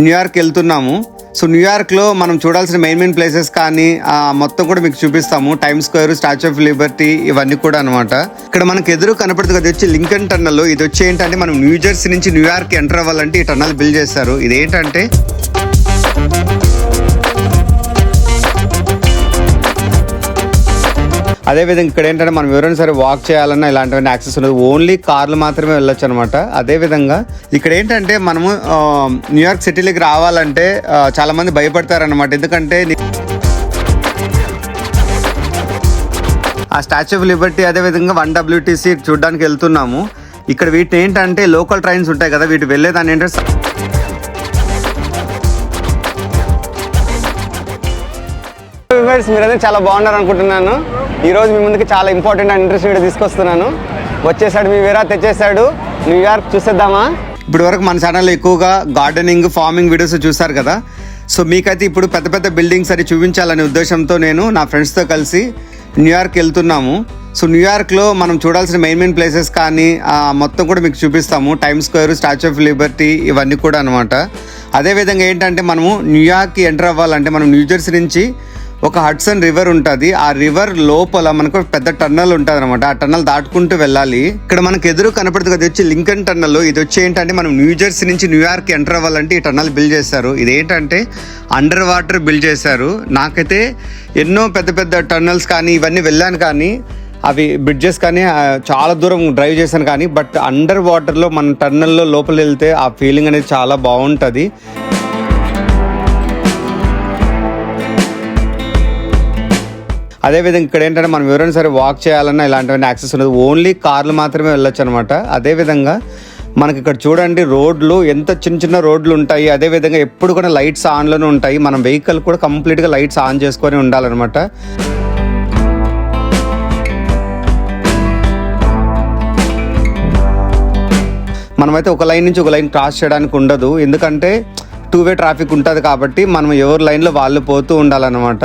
New York వెళ్తున్నాము. So న్యూయార్క్లో మనం చూడాల్సిన మెయిన్ మెయిన్ ప్లేసెస్ కానీ ఆ, మొత్తం కూడా మీకు చూపిస్తాము. Time Square Statue of Liberty ఇవన్నీ కూడా అనమాట ఇక్కడ మనకు ఎదురు కనపడుతుంది కదా వచ్చి లింకన్ టన్నల్ ఇది వచ్చి ఏంటంటే మనం న్యూజెర్సీ నుంచి న్యూయార్క్ ఎంటర్ అవ్వాలంటే ఈ టన్నల్ బిల్డ్ చేస్తారు. ఇది అదేవిధంగా ఇక్కడ ఏంటంటే మనం ఎవరైనా సరే వాక్ చేయాలన్నా ఇలాంటివన్నీ యాక్సెస్ ఉండదు. ఓన్లీ కార్లు మాత్రమే వెళ్ళొచ్చు అనమాట అదేవిధంగా ఇక్కడ ఏంటంటే మనము న్యూయార్క్ సిటీలోకి రావాలంటే చాలామంది భయపడతారనమాట ఎందుకంటే ఆ స్టాచ్యూ ఆఫ్ లిబర్టీ అదేవిధంగా వన్ డబ్ల్యూటీసీ చూడడానికి వెళ్తున్నాము. ఇక్కడ వీటిని ఏంటంటే లోకల్ ట్రైన్స్ ఉంటాయి కదా వీటి వెళ్ళేదాన్ని ఏంటంటే మీరు అయితే చాలా బాగున్నారు అనుకుంటున్నాను ఈరోజు మీ ముందుకి చాలా ఇంపార్టెంట్ అండ్ ఇంట్రెస్ట్ వీడియో తీసుకొస్తున్నాను. వచ్చేసాడు మీ వీరా తెచ్చేసాడు. న్యూయార్క్ చూసేద్దామా? ఇప్పుడు వరకు మన ఛానల్లో ఎక్కువగా గార్డెనింగ్ ఫార్మింగ్ వీడియోస్ చూసారు కదా. సో మీకైతే ఇప్పుడు పెద్ద పెద్ద బిల్డింగ్స్ అని చూపించాలనే ఉద్దేశంతో నేను నా ఫ్రెండ్స్తో కలిసి న్యూయార్క్ వెళ్తున్నాము. సో న్యూయార్క్లో మనం చూడాల్సిన మెయిన్ మెయిన్ ప్లేసెస్ కానీ మొత్తం కూడా మీకు చూపిస్తాము. Time Square Statue of Liberty ఇవన్నీ కూడా అనమాట అదేవిధంగా ఏంటంటే మనము న్యూయార్క్కి ఎంటర్ అవ్వాలంటే మనం న్యూజెర్సీ నుంచి ఒక హడ్సన్ రివర్ ఉంటుంది. ఆ రివర్ లోపల మనకు పెద్ద టన్నల్ ఉంటుంది అనమాట ఆ టన్నల్ దాటుకుంటూ వెళ్ళాలి. ఇక్కడ మనకు ఎదురు కనపడుతుంది కదా వచ్చి లింకన్ టన్నల్. ఇది వచ్చి ఏంటంటే మనం న్యూజెర్సీ నుంచి న్యూయార్క్ ఎంటర్ అవ్వాలంటే ఈ టన్నల్ బిల్డ్ చేస్తారు. ఇది ఏంటంటే అండర్ వాటర్ బిల్డ్ చేశారు. నాకైతే ఎన్నో పెద్ద పెద్ద టన్నల్స్ కానీ ఇవన్నీ వెళ్ళాను కానీ అవి బ్రిడ్జెస్ కానీ చాలా దూరం డ్రైవ్ చేశాను కానీ బట్ అండర్ వాటర్లో మన టన్నల్లో లోపల వెళ్తే ఆ ఫీలింగ్ అనేది చాలా బాగుంటుంది. అదేవిధంగా ఇక్కడ ఏంటంటే మనం ఎవరైనా సరే వాక్ చేయాలన్నా ఇలాంటివన్నీ యాక్సెస్ ఉండదు. ఓన్లీ కార్లు మాత్రమే వెళ్ళొచ్చు అనమాట అదేవిధంగా మనకి ఇక్కడ చూడండి రోడ్లు ఎంత చిన్న చిన్న రోడ్లు ఉంటాయి. అదేవిధంగా ఎప్పుడు కూడా లైట్స్ ఆన్లోనే ఉంటాయి. మనం వెహికల్ కూడా కంప్లీట్గా లైట్స్ ఆన్ చేసుకొని ఉండాలన్నమాట. మనమైతే ఒక లైన్ నుంచి ఒక లైన్ క్రాస్ చేయడానికి ఉండదు. ఎందుకంటే టూ వే ట్రాఫిక్ ఉంటుంది కాబట్టి మనం ఎవరి లైన్లో వాళ్ళు పోతూ ఉండాలన్నమాట.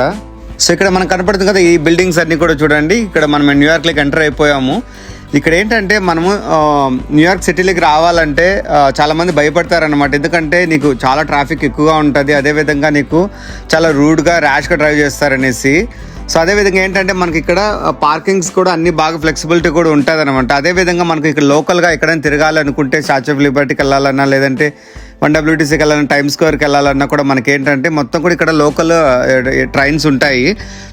సో ఇక్కడ మనకు కనపడుతుంది కదా ఈ బిల్డింగ్స్ అన్నీ కూడా చూడండి. ఇక్కడ మనం న్యూయార్క్లోకి ఎంటర్ అయిపోయాము. ఇక్కడ ఏంటంటే మనము న్యూయార్క్ సిటీలోకి రావాలంటే చాలామంది చాలా మంది భయపడతారనమాట ఎందుకంటే నీకు చాలా ట్రాఫిక్ ఎక్కువగా ఉంటుంది. అదేవిధంగా నీకు చాలా రూడ్గా ర్యాష్గా డ్రైవ్ చేస్తారనేసి. సో అదేవిధంగా ఏంటంటే మనకి ఇక్కడ పార్కింగ్స్ కూడా అన్ని బాగా ఫ్లెక్సిబిలిటీ కూడా ఉంటుంది అనమాట అదేవిధంగా మనకి ఇక్కడ లోకల్గా ఎక్కడైనా తిరగాలనుకుంటే స్టాచ్యూ ఆఫ్ లిబర్టీకి వెళ్ళాలన్నా లేదంటే వన్ డబ్ల్యూటీసీకి వెళ్ళాలన్నా టైమ్ స్క్వేర్కి వెళ్ళాలన్నా కూడా మనకి ఏంటంటే మొత్తం కూడా ఇక్కడ లోకల్ ట్రైన్స్ ఉంటాయి.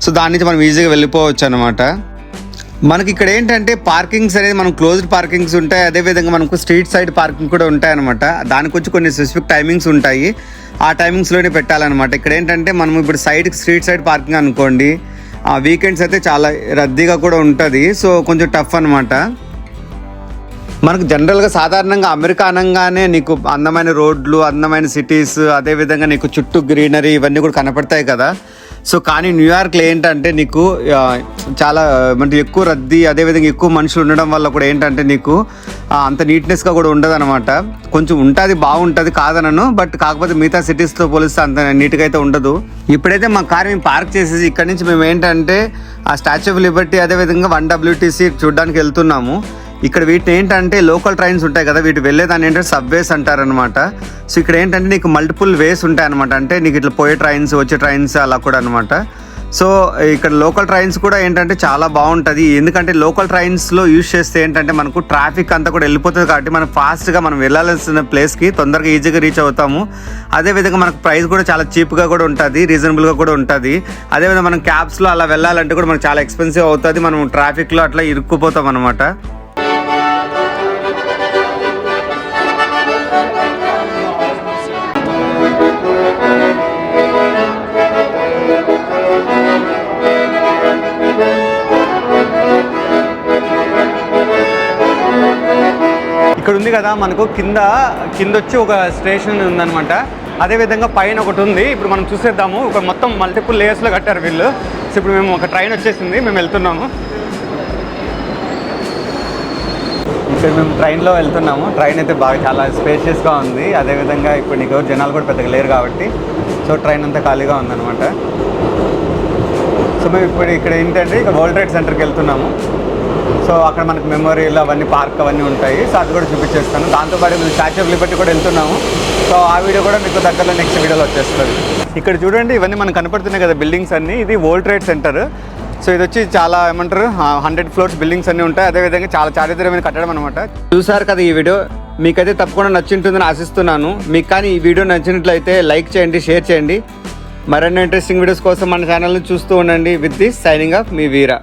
సో దాని నుంచి మనం ఈజీగా వెళ్ళిపోవచ్చు అనమాట మనకి ఇక్కడ ఏంటంటే పార్కింగ్స్ అనేది మనం క్లోజ్డ్ పార్కింగ్స్ ఉంటాయి. అదేవిధంగా మనకు స్ట్రీట్ సైడ్ పార్కింగ్ కూడా ఉంటాయి అనమాట దానికి వచ్చి కొన్ని స్పెసిఫిక్ టైమింగ్స్ ఉంటాయి. ఆ టైమింగ్స్లోనే పెట్టాలన్నమాట. ఇక్కడ ఏంటంటే మనం ఇప్పుడు సైడ్ స్ట్రీట్ సైడ్ పార్కింగ్ అనుకోండి ఆ వీకెండ్స్ అయితే చాలా రద్దీగా కూడా ఉంటుంది. సో కొంచెం టఫ్ అనమాట మనకు జనరల్గా సాధారణంగా అమెరికా అనగానే నీకు అందమైన రోడ్లు అందమైన సిటీస్ అదేవిధంగా నీకు చుట్టూ గ్రీనరీ ఇవన్నీ కూడా కనపడతాయి కదా. సో కానీ న్యూయార్క్లో ఏంటంటే నీకు చాలా అంటే ఎక్కువ రద్దీ అదేవిధంగా ఎక్కువ మనుషులు ఉండడం వల్ల కూడా ఏంటంటే నీకు అంత నీట్నెస్గా కూడా ఉండదు అనమాట కొంచెం ఉంటుంది బాగుంటుంది కాదనను బట్ కాకపోతే మిగతా సిటీస్తో పోలిస్తే అంత నీట్గా అయితే ఉండదు. ఇప్పుడైతే మా కార్ మేము పార్క్ చేసేసి ఇక్కడ నుంచి మేము ఏంటంటే ఆ స్టాచ్యూ ఆఫ్ లిబర్టీ అదేవిధంగా వన్ డబ్ల్యూటీసీ చూడడానికి వెళ్తున్నాము. ఇక్కడ వీటిని ఏంటంటే లోకల్ ట్రైన్స్ ఉంటాయి కదా వీటి వెళ్ళేదాన్ని ఏంటంటే సబ్వేస్ అంటారనమాట సో ఇక్కడ ఏంటంటే నీకు మల్టిపుల్ వేస్ ఉంటాయి అనమాట అంటే నీకు ఇట్లా పోయే ట్రైన్స్ వచ్చే ట్రైన్స్ అలా కూడా అనమాట సో ఇక్కడ లోకల్ ట్రైన్స్ కూడా ఏంటంటే చాలా బాగుంటుంది. ఎందుకంటే లోకల్ ట్రైన్స్లో యూజ్ చేస్తే ఏంటంటే మనకు ట్రాఫిక్ అంతా కూడా వెళ్ళిపోతుంది కాబట్టి మనం ఫాస్ట్గా మనం వెళ్ళాల్సిన ప్లేస్కి తొందరగా ఈజీగా రీచ్ అవుతాము. అదేవిధంగా మనకు ప్రైస్ కూడా చాలా చీప్గా కూడా ఉంటుంది రీజనబుల్గా కూడా ఉంటుంది. అదేవిధంగా మనం క్యాబ్స్లో అలా వెళ్ళాలంటే కూడా మనకు చాలా ఎక్స్పెన్సివ్ అవుతుంది. మనం ట్రాఫిక్లో అట్లా ఇరుక్కుపోతాం అనమాట ఇక్కడ ఉంది కదా మనకు కింద కింద వచ్చి ఒక స్టేషన్ ఉందనమాట అదేవిధంగా పైన ఒకటి ఉంది. ఇప్పుడు మనం చూసేద్దాము. ఒక మొత్తం మల్టిపుల్ లేయర్స్లో కట్టారు వీళ్ళు. సో ఇప్పుడు మేము ఒక ట్రైన్ వచ్చేసింది. మేము వెళ్తున్నాము. ఇక్కడ మేము ట్రైన్లో వెళ్తున్నాము. ట్రైన్ అయితే బాగా చాలా స్పేషియస్గా ఉంది. అదేవిధంగా ఇప్పుడు నీకు జనాలు కూడా పెద్దగా లేరు కాబట్టి సో ట్రైన్ అంతా ఖాళీగా ఉందన్నమాట. సో మేము ఇప్పుడు ఇక్కడ ఏంటంటే ఇక్కడ వరల్డ్ ట్రేడ్ సెంటర్కి వెళ్తున్నాము. సో అక్కడ మనకు మెమోరియల్ అవన్నీ పార్క్ అవన్నీ ఉంటాయి. సో అది కూడా చూపించేస్తాను. దాంతోపాటు మేము స్టాచ్యూ ఆఫ్ లిబర్టీ కూడా వెళ్తున్నాము. సో ఆ వీడియో కూడా మీకు దగ్గరలో నెక్స్ట్ వీడియోలో వచ్చేస్తుంది. ఇక్కడ చూడండి ఇవన్నీ మనకు కనపడుతున్నాయి కదా బిల్డింగ్స్ అన్నీ. ఇది వరల్డ్ ట్రేడ్ సెంటర్ సో ఇది వచ్చి చాలా ఏమంటారు హండ్రెడ్ ఫ్లోర్స్ బిల్డింగ్స్ అన్నీ ఉంటాయి. అదేవిధంగా చాలా చారిత్రమైన కట్టడం అనమాట చూసారు కదా ఈ వీడియో? మీకైతే తప్పకుండా నచ్చింటుందని ఆశిస్తున్నాను. మీకు కానీ ఈ వీడియో నచ్చినట్లయితే లైక్ చేయండి షేర్ చేయండి. మరెన్నో ఇంట్రెస్టింగ్ వీడియోస్ కోసం మన ఛానల్ని చూస్తూ ఉండండి. విత్ దిస్ సైనింగ్ ఆఫ్ మీ వీరా.